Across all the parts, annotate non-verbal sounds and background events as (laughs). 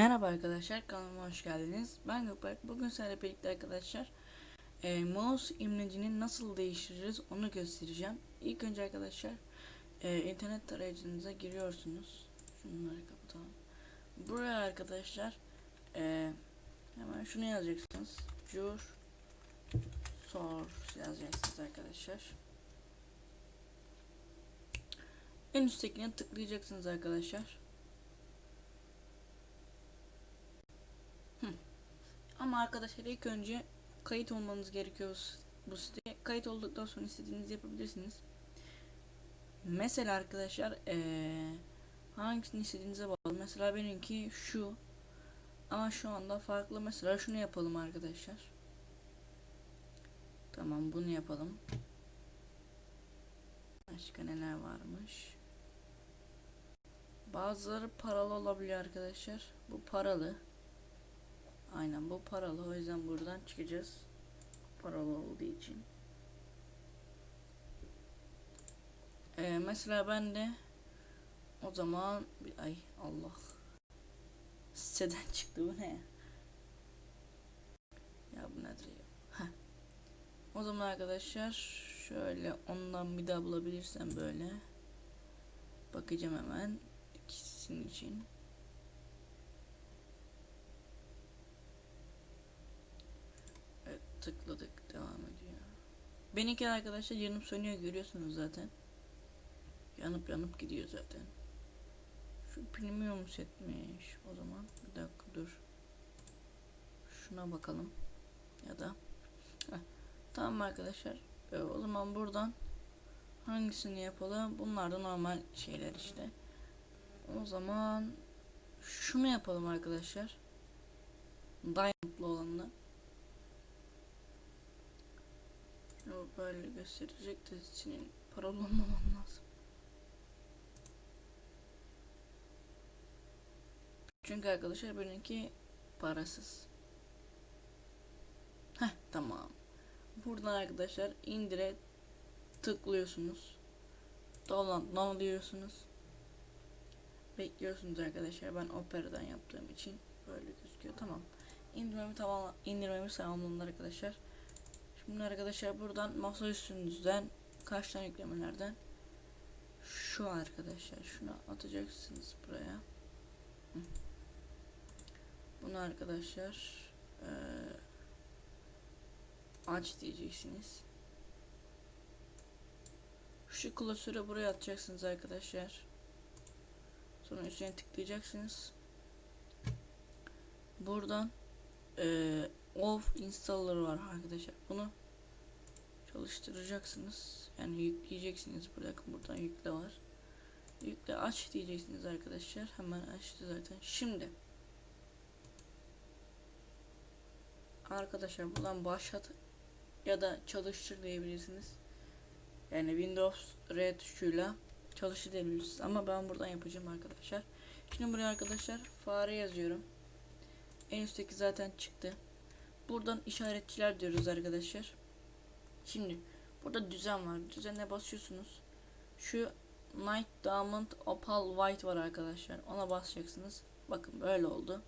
arkadaşlar kanalıma hoş geldiniz. Ben Gökberk. Bugün sizlerle birlikte arkadaşlar e, mouse imlecini nasıl değiştiririz onu göstereceğim. İlk önce arkadaşlar e, internet tarayıcınıza giriyorsunuz. Şunları kapatalım. Buraya arkadaşlar e, hemen şunu yazacaksınız. Cur source yazacaksınız arkadaşlar. En üsttekine tıklayacaksınız arkadaşlar. Ama arkadaşlar ilk önce kayıt olmanız gerekiyor bu siteye. Kayıt olduktan sonra istediğinizi yapabilirsiniz. Mesela arkadaşlar ee, hangisini istediğinize bağlı. Mesela benimki şu. Ama şu anda farklı. Mesela şunu yapalım arkadaşlar. Tamam bunu yapalım. Başka neler varmış? Bazıları paralı olabiliyor arkadaşlar. Bu paralı. Aynen bu paralı o yüzden buradan çıkacağız. Paralı olduğu için. Ee, mesela ben de o zaman ay Allah siteden (laughs) çıktı bu ne ya? Ya bu nedir ya? Heh. O zaman arkadaşlar şöyle ondan bir daha bulabilirsem böyle bakacağım hemen ikisinin için. Tıkladık devam ediyor. Benimki arkadaşlar yanıp sönüyor görüyorsunuz zaten. Yanıp yanıp gidiyor zaten. Şu premium setmiş o zaman. Bir dakika dur. Şuna bakalım. Ya da Heh. Tamam arkadaşlar. Ee, o zaman buradan hangisini yapalım? Bunlar da normal şeyler işte. O zaman şunu yapalım arkadaşlar. Diamond'lı olanla. Şunu böyle gösterecek de senin paralı olmaman lazım. Çünkü arkadaşlar benimki parasız. Heh tamam. Buradan arkadaşlar indire tıklıyorsunuz. Download diyorsunuz. Bekliyorsunuz arkadaşlar. Ben Opera'dan yaptığım için böyle gözüküyor. Tamam. İndirmemi tamam indirmemi sağlamlandı arkadaşlar. Şimdi arkadaşlar buradan masa üstünüzden kaç yüklemelerden şu arkadaşlar şunu atacaksınız buraya. Bunu arkadaşlar ee, aç diyeceksiniz. Şu klasörü buraya atacaksınız arkadaşlar. Sonra üstüne tıklayacaksınız. Buradan eee of installer var arkadaşlar. Bunu çalıştıracaksınız. Yani yükleyeceksiniz. Bakın buradan yükle var. Yükle aç diyeceksiniz arkadaşlar. Hemen açtı zaten. Şimdi arkadaşlar buradan başlat ya da çalıştır diyebilirsiniz. Yani Windows R tuşuyla çalıştır diyebilirsiniz. Ama ben buradan yapacağım arkadaşlar. Şimdi buraya arkadaşlar fare yazıyorum. En üstteki zaten çıktı. Buradan işaretçiler diyoruz arkadaşlar. Şimdi burada düzen var. Düzene basıyorsunuz. Şu Night Diamond Opal White var arkadaşlar. Ona basacaksınız. Bakın böyle oldu.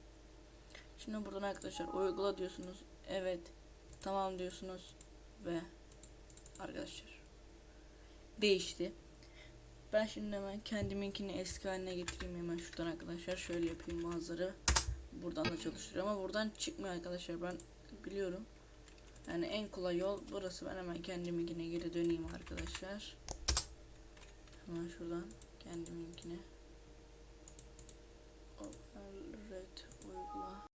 Şimdi buradan arkadaşlar uygula diyorsunuz. Evet. Tamam diyorsunuz. Ve arkadaşlar değişti. Ben şimdi hemen kendiminkini eski haline getireyim hemen şuradan arkadaşlar. Şöyle yapayım manzara. Buradan da çalıştırıyor ama buradan çıkmıyor arkadaşlar. Ben biliyorum. Yani en kolay yol burası. Ben hemen kendiminkine geri döneyim arkadaşlar. Hemen şuradan kendiminkine. Overred uygula.